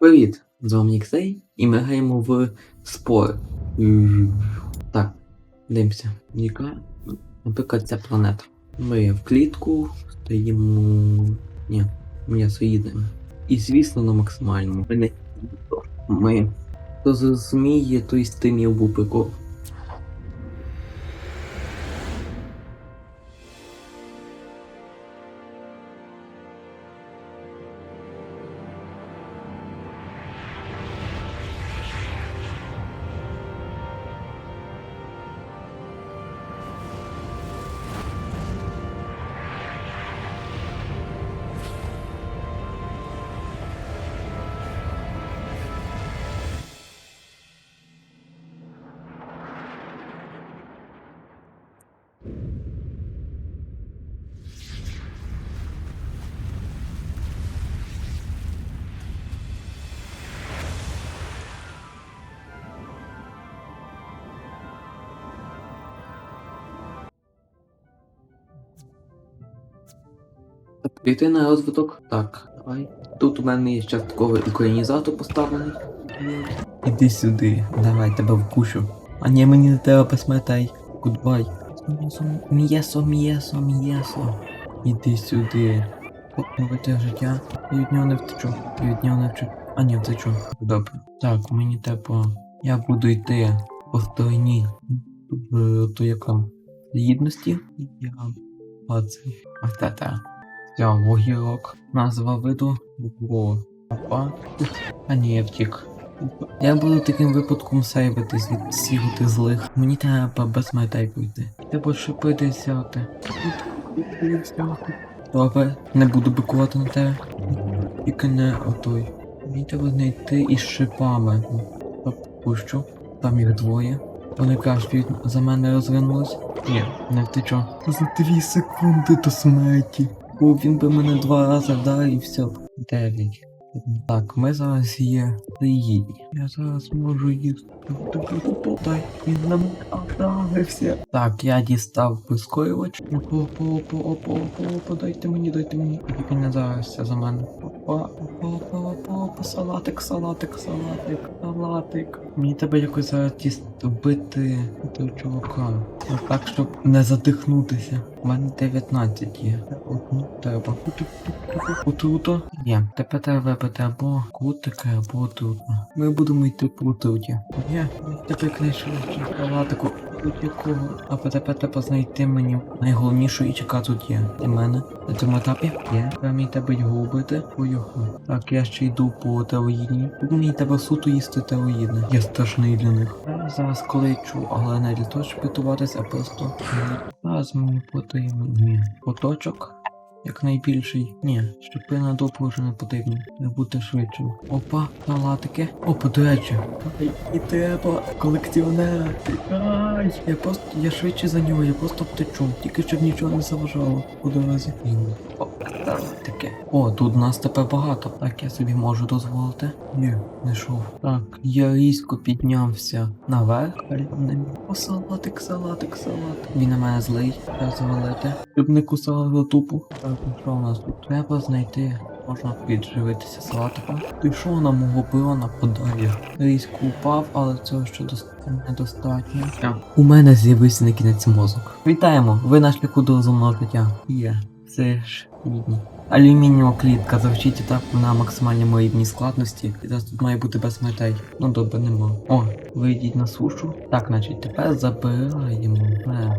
Привіт! З вами Ніксей, і ми граємо в спор. Так, дивимося. Яка, наприклад, ця планета. Ми в клітку стоїмо. Ні, м'ясо їдемо. І звісно на максимальному. Ми ми. Хто зрозуміє, той з тим був прикол. Піти на розвиток? Так, давай. Тут у мене є частковий українізатор поставлений. Іди сюди, давай тебе вкушу. А ні, мені не треба посметай. Гудбай. М'єсо, м'єсо, м'єсо. Іди сюди. Новите життя. Я від нього не втечу. Я від нього не втечу. А ні, втечу. Добре. Так, мені треба. Я буду йти по стороні в то яка гідності. Я бачу. Ось та та. Все, вогірок. Назва виду. Букво. Опа. А ні, втік. Я буду таким випадком сейвитись від всіх тих злих. Мені треба без метай пройти. Треба шипити взяти. Добре, не буду бикувати на тебе. Тільки не отой. Мені треба знайти із шипами. Попущу. Там їх двоє. Вони кажуть, за мене розвернулись. Ні, не втечу. За дві секунди до смерті. Бо він би мене два рази вдарив і все. Дев'ять. Так, ми зараз є приїдні. Я зараз можу їсти. Дай, він нам отдавився. Так, я дістав прискорювач. Опа, опа, опа, опа, опа, дайте мені, дайте мені. Тільки не зараз за мене. Опа, опа, опа, опа, салатик, салатик, салатик, салатик. Мені треба якось зараз діст- вбити того чувака. Ну, Так, щоб не задихнутися. У мене 19 є. Одну треба. Отруто? Ні, тепер треба вибити або кутики, або отруто. Ми будемо йти по отруті. Є, тепер знайшов шоколадику. Тут якого? А тепер треба знайти мені найголовнішу і чека тут є. Для мене. На цьому етапі є. Треба мені тебе його убити. По його. Так, я ще йду по теоїдні. Тут мені треба суто їсти теоїдне. Я страшний для них. Я зараз кличу, але не для того, щоб рятуватися, а просто. Зараз мені. Ні. Поточок. Як Ні, Ні, щепина допу вже не потрібно. Не бути швидшим. Опа, салатики. Опа, до речі. І треба колекціонер. Ай, я просто. Я швидше за нього, я просто втечу. Тільки щоб нічого не заважало У дорозі. Опа, салатики. О, тут нас тепер багато. Так я собі можу дозволити. Ні, не йшов. Так, я різко піднявся наверх. О, салатик, салатик, салатик. Він на мене злий. Треба завалити. Щоб не кусали тупу. Так, ну що у нас тут? Треба знайти. Можна підживитися салатиком. Ти що на мого пиона подає? Різко упав, але цього ще дос- недостатньо. У мене з'явився на кінець мозок. Вітаємо! Ви на шляху до розумного життя. Є. Це ж. Алюмінієва клітка завчіть атаку на максимальному рівні складності. І зараз тут має бути без метей. Ну добре, нема. О, вийдіть на сушу. Так, значить, тепер забираємо. Е,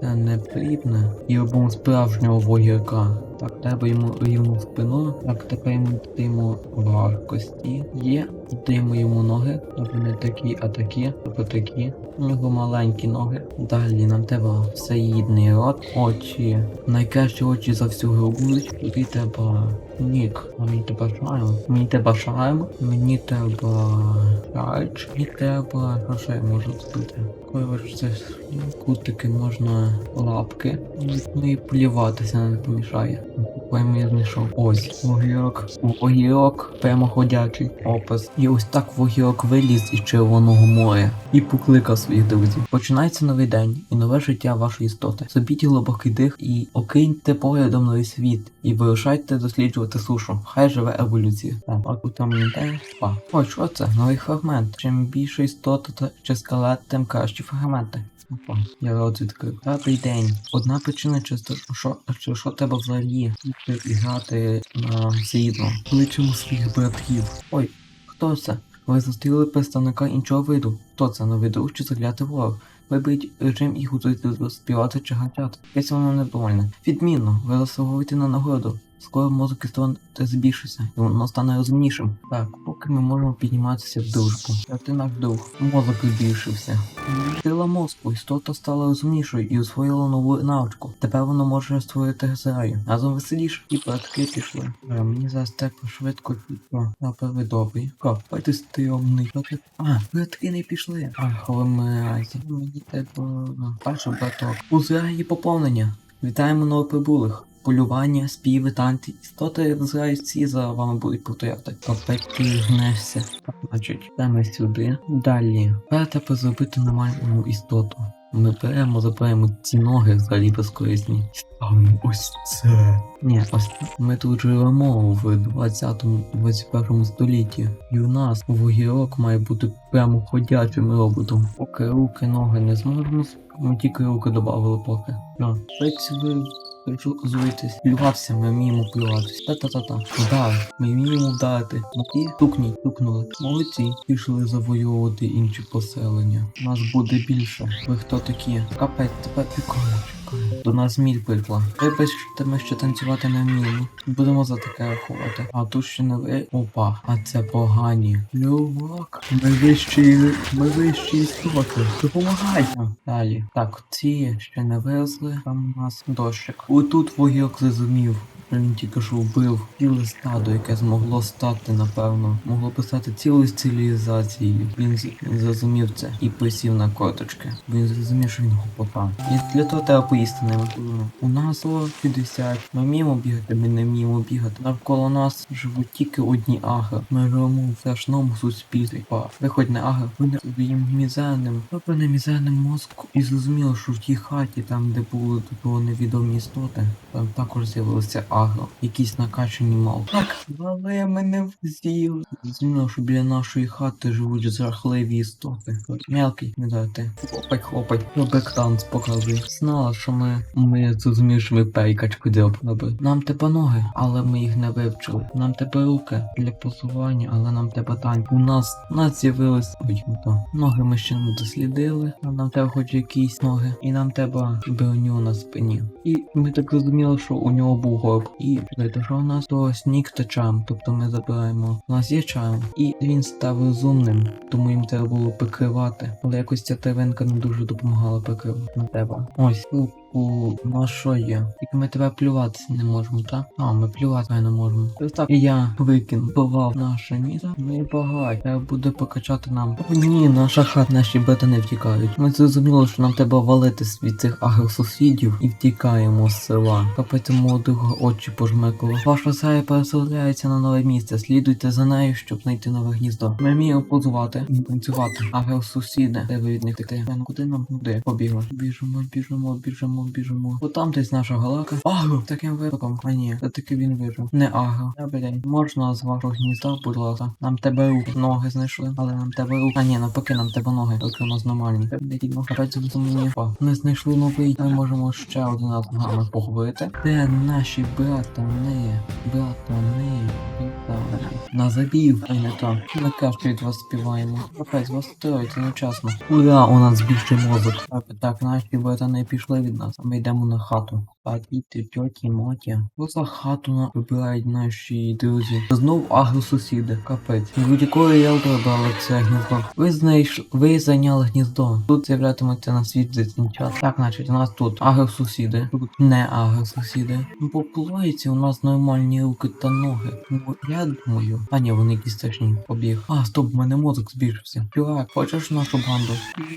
це не потрібне. І робимо справжнього вогірка. Так, треба йому рівну спину. Так, тепер йому даємо варкості. Є. Даємо йому ноги. Тобто не такі, а такі. Тобто такі. У нього маленькі ноги. Далі нам треба всеїдний рот. Очі. Найкращі очі за всю гру будуть. Треба нік. А мені треба шарм. Мені треба шарм. Мені треба шарч. Мені треба. Що ще я можу зробити? Ж кутики можна лапки. Ну і пліватися не помішає. Пойму я знайшов. Ось. Огірок. Огірок. Прямо ходячий опис. І ось так вогірок виліз із Червоного моря і покликав своїх друзів. Починається новий день і нове життя вашої істоти. Собіть глибокий дих і окиньте поглядом новий світ і вирушайте досліджувати сушу. Хай живе еволюція. Так. А, ой, що це? Новий фрагмент. Чим більше істота та чи скелет, тим кращі фрагменти. Я рот відкрив. П'ятий день. Одна причина, чисто, що, що взагалі грати на згідно. Кличемо своїх братків. Ой, хто це? Ви зустріли представника іншого виду. Хто це? Новий друг чи заклятий ворог? Виберіть режим і готуйте співати чи гачати. Якесь воно недовольне. Відмінно, ви заслуговуєте на нагороду. Скоро мозок істоти збільшиться, і воно стане розумнішим. Так, поки ми можемо підніматися в дружбу. А ти наш друг. Мозок збільшився. Сила мозку, істота стала розумнішою і освоїла нову навичку. Тепер воно може створити зраю. Разом веселіше і братки пішли. Е, мені зараз треба швидко піти. Напевно, добрий. Кап, ти стрьомний. А, братки не пішли. Ах, ви. Мені треба... Перший браток. У зраї поповнення. Вітаємо новоприбулих. Полювання, співи, танці. Істоти всі за вами будуть повторяти. Ти гнешся. Значить, йдемо сюди. Далі. Треба зробити нормальну істоту. Ми беремо, забираємо ці ноги взагалі безкорисні. Ставимо ось це. Ні, ось ми тут живемо в 20-21 столітті. І у нас вогірок має бути прямо ходячим роботом. Поки руки, ноги не зможемо, ми тільки руки додали поки. Ну, ви Зуйтесь, плювався, ми вміємо плюватись. Та-та-та-та. Удар, ми вміємо вдарити. І тукні, тукнули. Молодці, пішли завоювати інші поселення. Нас буде більше. Ви хто такі? Капець, тебе чекає. До нас міль прийшла. Вибачте, ми ще танцювати не вміємо. Будемо за таке ховати. А тут ще не ви. Опа, а це погані. Лювак. Ми вищі, ми вищі істоти. Допомагайте. Далі. Так, ці ще не везли. Там у нас дощик. Отут вогірок зрозумів. Він тільки що вбив ціле стадо, яке змогло стати, напевно, могло би стати цілою цивілізацією. Він, зрозумів це і присів на корточки. Він зрозумів, що він гопота. І для того треба поїсти ними. У нас о 50. Ми вміємо бігати, ми не вміємо бігати. Навколо нас живуть тільки одні агри. Ми живемо в страшному суспільстві. Ви хоч не агри, ви не своїм мізерним, тобто не мізерним мозку. І зрозуміло, що в тій хаті, там де були того невідомі істоти, там також з'явилися агро. Якісь накачані. Так, але мене взіли. Зрозуміло, що біля нашої хати живуть жахливі істоти. Мелкий, не дати. Хлопай, хлопай. Ну, бектанс показує. Знала, що ми. Ми зрозуміли, що ми перекачку робили. Нам тебе ноги, але ми їх не вивчили. Нам тебе руки для позування, але нам тебе тань. У нас у нас з'явились ой, ну то. Ноги ми ще не дослідили. А нам треба хоч якісь ноги. І нам треба броню на спині. І ми так зрозуміли, що у нього був горб. І що у нас то сніг та чам. Тобто ми забираємо. У нас є чам. І він став розумним, тому їм треба було прикривати. Але якось ця тваринка не дуже допомагала прикривати на тебе. Ось. Ну, У нас що є? Тільки ми тебе плюватися не можемо, так? А, ми плювати не можемо. Ось так. І я викинув, бував наше місто. Ми багать. Треба буде покачати нам. О, ні, наша хат, наші братани втікають. Ми зрозуміли, що нам треба валити від цих агросусідів і втікаємо з села. Капець молодого очі пожмекало. Ваша зграя переселяється на нове місце. Слідуйте за нею, щоб знайти нове гніздо. Ми вміємо позувати, танцювати. Агросусіди. Ви від них втекти? Ну куди нам куди? Побігли. Біжимо, біжимо, біжимо, біжимо. От там десь наша галака. Агро! Таким випадком. А ні, це таки він вижив. Не агро. Добрий день. Можна з вашого гнізда, будь ласка. Нам тебе руки, ноги знайшли, але нам тебе руки. А ні, навпаки, нам тебе ноги. Тільки у нас нормальні. Грать зрозуміння. Ми знайшли новий. Ми можемо ще один нами поговорити. Де наші братани? Братани. На забів. А не то. Ми кашки від вас співаємо. Капець, вас строїть, це нечесно. Ура, у нас більше мозок. Так, наші братани пішли від нас, ми йдемо на хату. А діти, тьоті, моті. Що за хату вибирають наші друзі? Знов агросусіди. Капець. Будь-якої я дали це гніздо. Ви знайш... ви зайняли гніздо. Тут з'являтиметься на світ дитинчат. Так, значить, у нас тут агросусіди. Тут не агросусіди. Ну, по у нас нормальні руки та ноги. Ну, я думаю. А ні, вони якісь страшні. Побіг. А, стоп, в мене мозок збільшився. Чувак, хочеш нашу банду?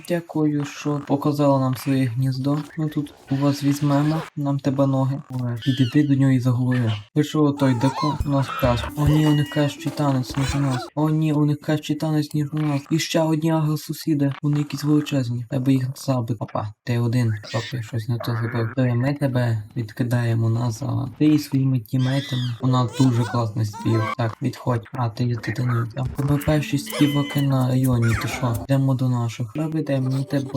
Дякую, що показала нам своє гніздо. Ми тут у вас візьмемо. Нам нам тебе ноги. Підійди до нього і заговори. Ви що, той деко у нас краш? О ні, у них кращий танець, ніж у нас. О ні, у них кращий танець, ніж у нас. І ще одні агро сусіди. Вони якісь величезні. Треба їх забити. Опа, ти один. Поки щось не то зробив. То ми тебе відкидаємо назад. Ти і своїми тімейтами. У нас дуже класний спів. Так, відходь. А, ти є дитиною. Там тебе перші співаки на районі. Ти що? Йдемо до наших. Добре, мені тебе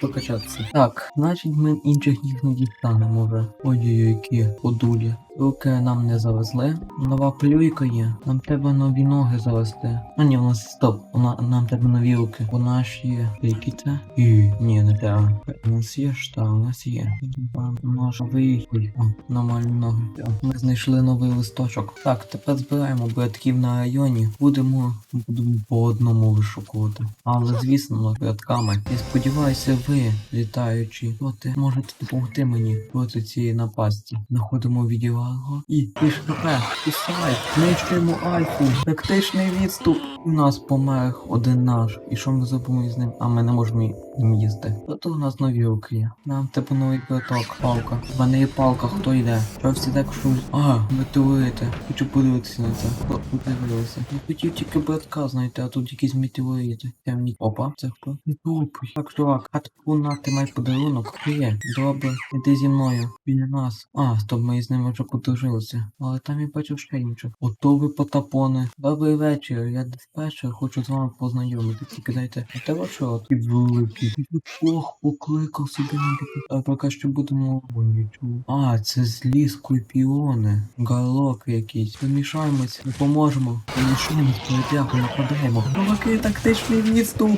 покачатися. Так, значить ми інших їх не дістанемо. Ой-ой-ой, які подулі. Руки нам не завезли. Нова плюйка є. Нам треба нові ноги завести. А ні, у нас стоп. У на, нам треба нові руки. У нас є. Які це? І, ні, не треба. У нас є шта, у нас є. О, нормальні ноги. Ми знайшли новий листочок. Так, тепер збираємо братків на районі. Будемо, будемо по одному вишукувати. Але звісно, рядками. І сподіваюся, ви, літаючі, проти, можете допомогти мені проти цієї напасті. Знаходимо відео і пиш ХП, писай, знищуємо альфу, тактичний відступ. У нас помер один наш. І що ми зробимо з ним? А ми не можемо ним їсти. Зато у нас нові руки є. Нам типу новий квиток, палка. В мене є палка, хто йде? Що всі так шум? А, метеорити. Хочу подивитися на це. Подивилися? Я хотів тільки братка знайти, а тут якісь метеорити. Темні. Опа, це хто? Тупий. Так, чувак, а таку на ти маєш подарунок? Є. Добре, іди зі мною. Біля нас. А, стоп, ми з ними вже подружилися. Але там я бачив ще інших. Ото ви потапони. Добрий вечір. Я диспетчер, хочу з вами познайомитися. Тільки дайте. А тебе що? Ти великий. Ти Бог покликав собі на. А поки що будемо. Нічого. А, це злі скорпіони. Гарлоки якісь. Помішаємось, не поможемо. Помішаємось, полетяку, нападаємо. Чуваки, тактичний відступ.